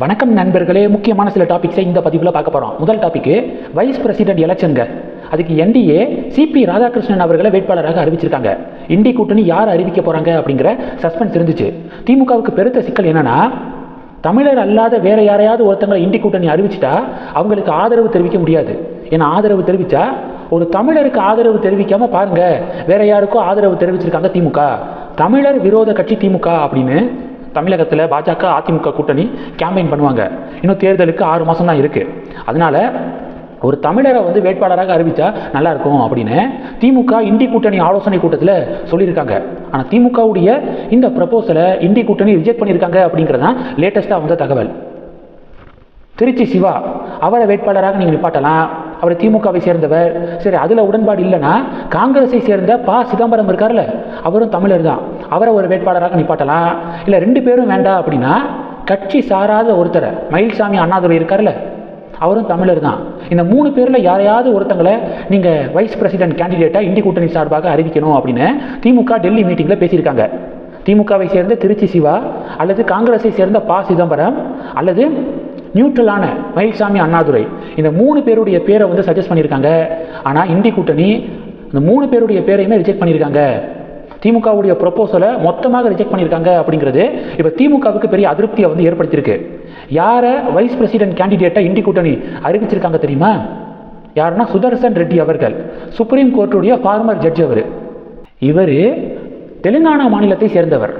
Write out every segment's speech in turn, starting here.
வணக்கம் நண்பர்களே முக்கியமான சில டாபிக்ஸை இந்த பதிவில் பார்க்க போகிறோம் முதல் டாபிக்கு வைஸ் பிரசிடென்ட் எலெக்ஷனுங்க அதுக்கு என்டிஏ சிபி ராதாகிருஷ்ணன் அவர்களை வேட்பாளராக அறிவிச்சிருக்காங்க. இண்டி கூட்டணி யார் அறிவிக்க போகிறாங்க அப்படிங்கிற சஸ்பென்ஸ் இருந்துச்சு. திமுகவுக்கு பெருத்த சிக்கல் என்னன்னா தமிழர் அல்லாத வேற யாரையாவது ஒருத்தங்களை இண்டி கூட்டணி அறிவிச்சிட்டா அவங்களுக்கு ஆதரவு தெரிவிக்க முடியாது. ஏன்னா ஆதரவு தெரிவித்தா ஒரு தமிழருக்கு ஆதரவு தெரிவிக்காமல் பாருங்கள் வேற யாருக்கோ ஆதரவு தெரிவிச்சிருக்காங்க திமுக. தமிழர் விரோத கட்சி திமுக அப்படின்னு தமிழகத்தில் பாஜக அதிமுக கூட்டணி கேம்பெயின் பண்ணுவாங்க. இன்னும் தேர்தலுக்கு ஆறு மாதம் தான் இருக்குது அதனால ஒரு தமிழரை வந்து வேட்பாளராக அறிவித்தா நல்லா இருக்கும் அப்படின்னு திமுக இண்டி கூட்டணி ஆலோசனை கூட்டத்தில் சொல்லியிருக்காங்க. ஆனால் திமுகவுடைய இந்த ப்ரப்போசலை இண்டி கூட்டணி ரிஜெக்ட் பண்ணியிருக்காங்க அப்படிங்கிறது தான் லேட்டஸ்ட்டாக வந்த தகவல். திருச்சி சிவா அவரை வேட்பாளராக நீங்கள் நிப்பாட்டலாம். அவர் திமுகவை சேர்ந்தவர். சரி அதில் உடன்பாடு இல்லைன்னா காங்கிரஸை சேர்ந்த ப. சிதம்பரம் இருக்கார்ல அவரும் தமிழர் தான். அவரை ஒரு வேட்பாளராக நிப்பாட்டலாம். இல்லை ரெண்டு பேரும் வேண்டாம் அப்படின்னா கட்சி சாராத ஒருத்தரை மயில்சாமி அண்ணாதுரை இருக்கார்ல அவரும் தமிழர் தான். இந்த மூணு பேரில் யாரையாவது ஒருத்தங்களை நீங்கள் வைஸ் பிரசிடென்ட் கேண்டிடேட்டாக இந்தி கூட்டணி சார்பாக அறிவிக்கணும் அப்படின்னு திமுக டெல்லி மீட்டிங்கில் பேசியிருக்காங்க. திமுகவை சேர்ந்த திருச்சி சிவா அல்லது காங்கிரஸை சேர்ந்த ப. சிதம்பரம் அல்லது நியூட்ரலான மயில்சாமி அண்ணாதுரை. இந்த மூணு பேருடைய பேரை வந்து சஜஸ்ட் பண்ணியிருக்காங்க. ஆனால் இந்தி கூட்டணி இந்த மூணு பேருடைய பேரையுமே ரிஜெக்ட் பண்ணியிருக்காங்க. திமுகவுடைய ப்ரொப்போசலை மொத்தமாக ரிஜெக்ட் பண்ணியிருக்காங்க அப்படிங்கிறது இப்போ திமுகவுக்கு பெரிய அதிருப்தியை வந்து ஏற்படுத்தியிருக்கு. யாரை வைஸ் பிரசிடென்ட் கேண்டிடேட்டாக இண்டி கூட்டணி அறிவிச்சிருக்காங்க தெரியுமா? யாருன்னா சுதர்சன் ரெட்டி அவர்கள் சுப்ரீம் கோர்ட்டுடைய ஃபார்மர் ஜட்ஜ் அவர். இவர் தெலுங்கானா மாநிலத்தை சேர்ந்தவர்.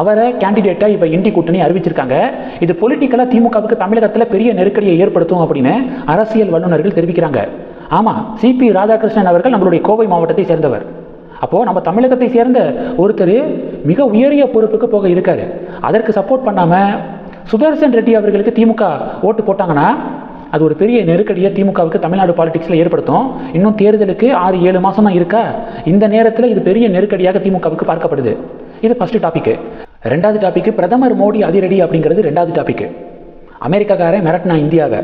அவரை கேண்டிடேட்டாக இப்போ இண்டி கூட்டணி அறிவிச்சிருக்காங்க. இது பொலிட்டிக்கலாக திமுகவுக்கு தமிழகத்தில் பெரிய நெருக்கடியை ஏற்படுத்தும் அப்படின்னு அரசியல் வல்லுநர்கள் தெரிவிக்கிறாங்க. ஆமாம் சிபி ராதாகிருஷ்ணன் அவர்கள் நம்மளுடைய கோவை மாவட்டத்தை சேர்ந்தவர். அப்போது நம்ம தமிழகத்தை சேர்ந்த ஒருத்தர் மிக உயரிய பொறுப்புக்கு போக இருக்கார். அதற்கு சப்போர்ட் பண்ணாமல் சுதர்சன் ரெட்டி அவர்களுக்கு திமுக ஓட்டு போட்டாங்கன்னா அது ஒரு பெரிய நெருக்கடியை திமுகவுக்கு தமிழ்நாடு பாலிடிக்ஸில் ஏற்படுத்தும். இன்னும் தேர்தலுக்கு ஆறு ஏழு மாதம் தான் இருக்கா? இந்த நேரத்தில் இது பெரிய நெருக்கடியாக திமுகவுக்கு பார்க்கப்படுது. இது ஃபஸ்ட்டு டாப்பிக்கு ரெண்டாவது டாப்பிக்கு பிரதமர் மோடி அதிரடி அப்படிங்கிறது ரெண்டாவது டாப்பிக்கு அமெரிக்காக்காரன் மிரட்டினா இந்தியாவை.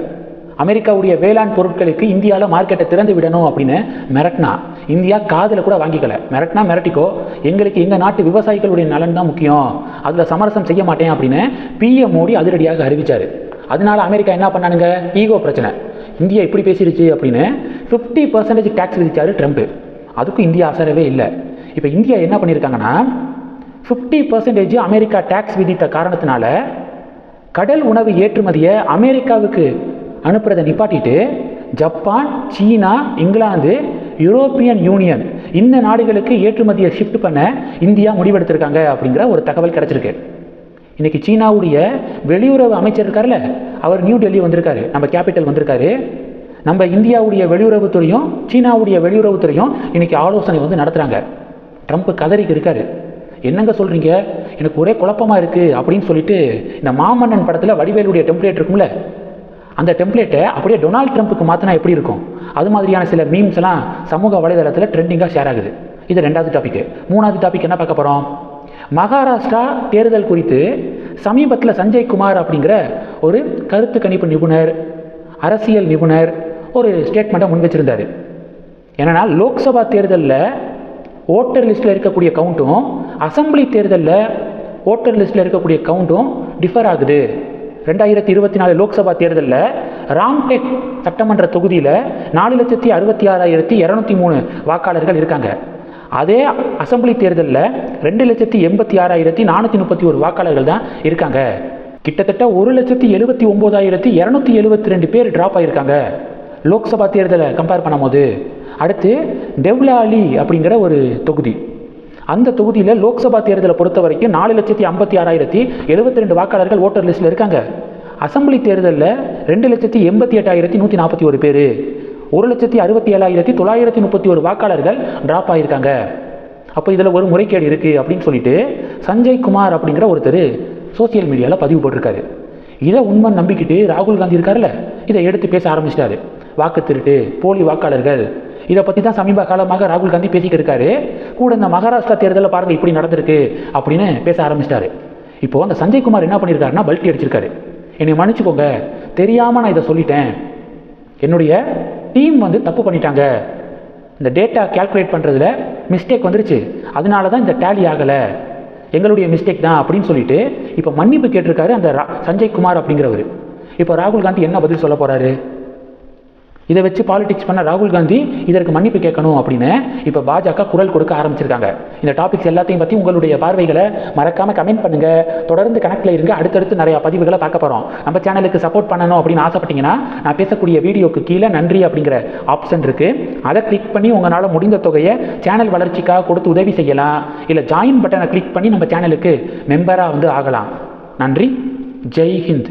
அமெரிக்காவுடைய வேளாண் பொருட்களுக்கு இந்தியாவில் மார்க்கெட்டை திறந்து விடணும் அப்படின்னு மிரட்னா இந்தியா காதில் கூட வாங்கிக்கல. மிரட்னா மிரட்டிக்கோ எங்களுக்கு எங்கள் நாட்டு விவசாயிகளுடைய நலன் தான் முக்கியம் அதில் சமரசம் செய்ய மாட்டேன் அப்படின்னு பிஎம் மோடி அதிரடியாக அறிவிச்சார். அதனால அமெரிக்கா என்ன பண்ணானுங்க? ஈகோ பிரச்சனை. இந்தியா இப்படி பேசிடுச்சு அப்படின்னு ஃபிஃப்டி பர்சன்டேஜ் டேக்ஸ் விதிச்சாரு ட்ரம்ப். அதுக்கும் இந்தியா அசரவே இல்லை. இப்போ இந்தியா என்ன பண்ணியிருக்காங்கன்னா ஃபிஃப்டி பர்சன்டேஜ் அமெரிக்கா டேக்ஸ் விதித்த காரணத்தினால கடல் உணவு ஏற்றுமதியை அமெரிக்காவுக்கு அனுப்புறதை நிப்பாட்டிட்டு Japan China England European union இந்த நாடுகளுக்கு ஏற்றுமதியை ஷிஃப்ட் பண்ண இந்தியா முடிவெடுத்திருக்காங்க அப்படிங்கிற ஒரு தகவல் கிடச்சிருக்கு. இன்றைக்கி சீனாவுடைய வெளியுறவு அமைச்சர் இருக்கார்ல அவர் நியூ டெல்லி வந்திருக்காரு நம்ம கேபிட்டல் வந்திருக்காரு. நம்ம இந்தியாவுடைய வெளியுறவுத்துறையும் சீனாவுடைய வெளியுறவுத்துறையும் இன்னைக்கு ஆலோசனை வந்து நடத்துகிறாங்க ட்ரம்ப் கதறிக்கு இருக்காரு. என்னங்க சொல்கிறீங்க எனக்கு ஒரே குழப்பமாக இருக்குது அப்படின்னு சொல்லிட்டு இந்த மாமன்னன் படத்தில் வடிவேலுடைய டெம்ப்ளேட் இருக்கும்ல அந்த டெம்ப்ளேட்டை அப்படியே டொனால்ட் ட்ரம்ப்புக்கு மாற்றினா எப்படி இருக்கும்? அது மாதிரியான சில மீம்ஸ் எல்லாம் சமூக வலைதளத்தில் ட்ரெண்டிங்காக ஷேர் ஆகுது. இது ரெண்டாவது டாபிக் மூணாவது டாபிக் என்ன பார்க்க போகிறோம் மகாராஷ்டிரா தேர்தல் குறித்து சமீபத்தில் சஞ்சய் குமார் அப்படிங்கிற ஒரு கருத்து கணிப்பு நிபுணர் அரசியல் நிபுணர் ஒரு ஸ்டேட்மெண்ட்டை முன் வச்சிருந்தார் என்னன்னா லோக்சபா தேர்தலில் ஓட்டர் லிஸ்ட்டில் இருக்கக்கூடிய கவுண்ட்டும் அசம்பிளி தேர்தலில் ஓட்டர் லிஸ்ட்டில் இருக்கக்கூடிய கவுண்ட்டும் டிஃபர் ஆகுது. ரெண்டாயிரத்தி இருபத்தி நாலு லோக்சபா தேர்தலில் ராம்டெக் சட்டமன்ற தொகுதியில் நாலு லட்சத்தி அறுபத்தி ஆறாயிரத்தி இரநூத்தி மூணு வாக்காளர்கள் இருக்காங்க. அதே அசம்பிளி தேர்தலில் ரெண்டு லட்சத்தி எண்பத்தி ஆறாயிரத்தி நானூற்றி முப்பத்தி ஒரு வாக்காளர்கள் தான் இருக்காங்க. கிட்டத்தட்ட ஒரு லட்சத்தி எழுபத்தி ஒம்போதாயிரத்தி இரநூத்தி எழுபத்தி ரெண்டு பேர் ட்ராப் ஆகியிருக்காங்க லோக்சபா தேர்தலை கம்பேர் பண்ணும்போது அடுத்து டெவ்லாலி அப்படிங்கிற ஒரு தொகுதி. அந்த தொகுதியில் லோக்சபா தேர்தலை பொறுத்த வரைக்கும் நாலு லட்சத்தி ஐம்பத்தி ஆறாயிரத்தி எழுபத்தி ரெண்டு வாக்காளர்கள் ஓட்டர் லிஸ்ட்டில் இருக்காங்க. அசம்பிளி தேர்தலில் ரெண்டு லட்சத்தி எண்பத்தி எட்டாயிரத்தி நூற்றி நாற்பத்தி ஒரு பேர். ஒரு லட்சத்தி அறுபத்தி ஏழாயிரத்தி தொள்ளாயிரத்தி முப்பத்தி ஒரு வாக்காளர்கள் ட்ராப் ஆகியிருக்காங்க அப்போ இதில் ஒரு முறைகேடு இருக்குது அப்படின்னு சொல்லிட்டு சஞ்சய் குமார் அப்படிங்கிற ஒருத்தர் சோசியல் மீடியாவில் பதிவு போட்டிருக்காரு. இதை உண்மை நம்பிக்கிட்டு ராகுல் காந்தி இருக்கார்ல இதை எடுத்து பேச ஆரம்பிச்சிட்டாரு. வாக்கு திருட்டு போலி வாக்காளர்கள் இதை பற்றி தான் சமீப காலமாக ராகுல் காந்தி பேசிக்கிட்டு இருக்காரு. கூட இந்த மகாராஷ்டிரா தேர்தலில் பாருங்கள் இப்படி நடந்திருக்கு அப்படின்னு பேச ஆரம்பிச்சிட்டாரு. இப்போது அந்த சஞ்சய் குமார் என்ன பண்ணியிருக்காருன்னா பல்ட்டி அடிச்சிருக்காரு. என்னை மன்னிச்சுக்கோங்க தெரியாமல் நான் இதை சொல்லிட்டேன். என்னுடைய டீம் வந்து தப்பு பண்ணிட்டாங்க. இந்த டேட்டா கேல்குலேட் பண்ணுறதுல மிஸ்டேக் வந்துருச்சு. அதனால தான் இந்த டேலி ஆகலை. எங்களுடைய மிஸ்டேக் தான் அப்படின்னு சொல்லிட்டு இப்போ மன்னிப்பு கேட்டிருக்காரு அந்த ரா- சஞ்சய் குமார் அப்படிங்கிறவர். இப்போ ராகுல் காந்தி என்ன பதில் சொல்ல போகிறாரு இதை வச்சு பாலிடிக்ஸ் பண்ண ராகுல் காந்தி இதற்கு மன்னிப்பு கேட்கணும் அப்படின்னு இப்போ பாஜக குரல் கொடுக்க ஆரம்பிச்சிருக்காங்க. இந்த டாபிக்ஸ் எல்லாத்தையும் பற்றி உங்களுடைய பார்வைகளை மறக்காமல் கமெண்ட் பண்ணுங்கள் தொடர்ந்து கணக்கில் இருங்க. அடுத்தடுத்து நிறைய பதிவுகளை பார்க்க போகிறோம் நம்ம சேனலுக்கு சப்போர்ட் பண்ணணும் அப்படின்னு ஆசைப்பட்டீங்கன்னா நான் பேசக்கூடிய வீடியோக்கு கீழே நன்றி அப்படிங்கிற ஆப்ஷன் இருக்குது அதை கிளிக் பண்ணி உங்களால் முடிந்த தொகையை சேனல் வளர்ச்சிக்காக கொடுத்து உதவி செய்யலாம். இல்லை ஜாயின் பட்டனை கிளிக் பண்ணி நம்ம சேனலுக்கு மெம்பராக வந்து ஆகலாம். நன்றி. ஜெய் ஹிந்த்.